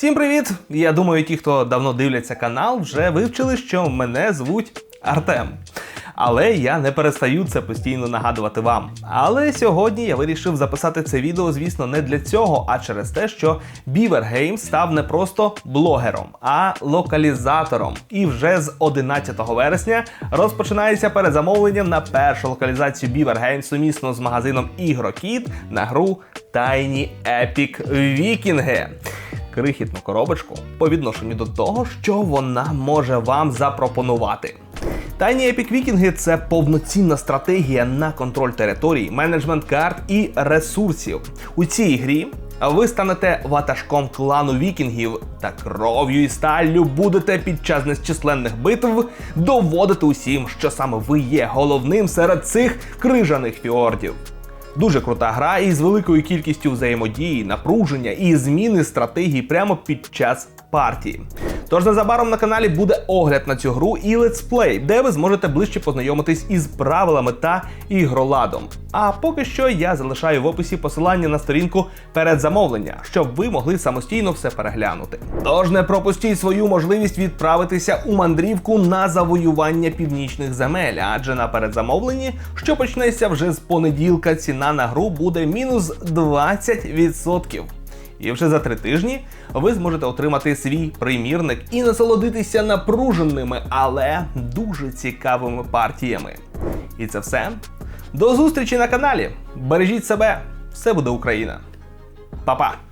Всім привіт! Я думаю, ті, хто давно дивляться канал, вже вивчили, що мене звуть Артем. Але я не перестаю це постійно нагадувати вам. Але сьогодні я вирішив записати це відео, звісно, не для цього, а через те, що Beaver Games став не просто блогером, а локалізатором. І вже з 11 вересня розпочинається перезамовлення на першу локалізацію Beaver Games сумісно з магазином Ігрокіт на гру Tiny Epic Вікінги крихітну коробочку по відношенню до того, що вона може вам запропонувати. Тайні епік вікінги це повноцінна стратегія на контроль територій, менеджмент карт і ресурсів. У цій грі ви станете ватажком клану вікінгів та кров'ю і сталлю будете під час незчисленних битв доводити усім, що саме ви є головним серед цих крижаних фіордів. Дуже крута гра із великою кількістю взаємодії, напруження і зміни стратегії прямо під час партії. Тож незабаром на каналі буде огляд на цю гру і летсплей, де ви зможете ближче познайомитись із правилами та ігроладом. А поки що я залишаю в описі посилання на сторінку передзамовлення, щоб ви могли самостійно все переглянути. Тож не пропустіть свою можливість відправитися у мандрівку на завоювання північних земель, адже на передзамовленні, що почнеться вже з понеділка, ціна на гру буде мінус 20%. І вже за три тижні ви зможете отримати свій примірник і насолодитися напруженими, але дуже цікавими партіями. І це все. До зустрічі на каналі. Бережіть себе, все буде Україна. Па-па!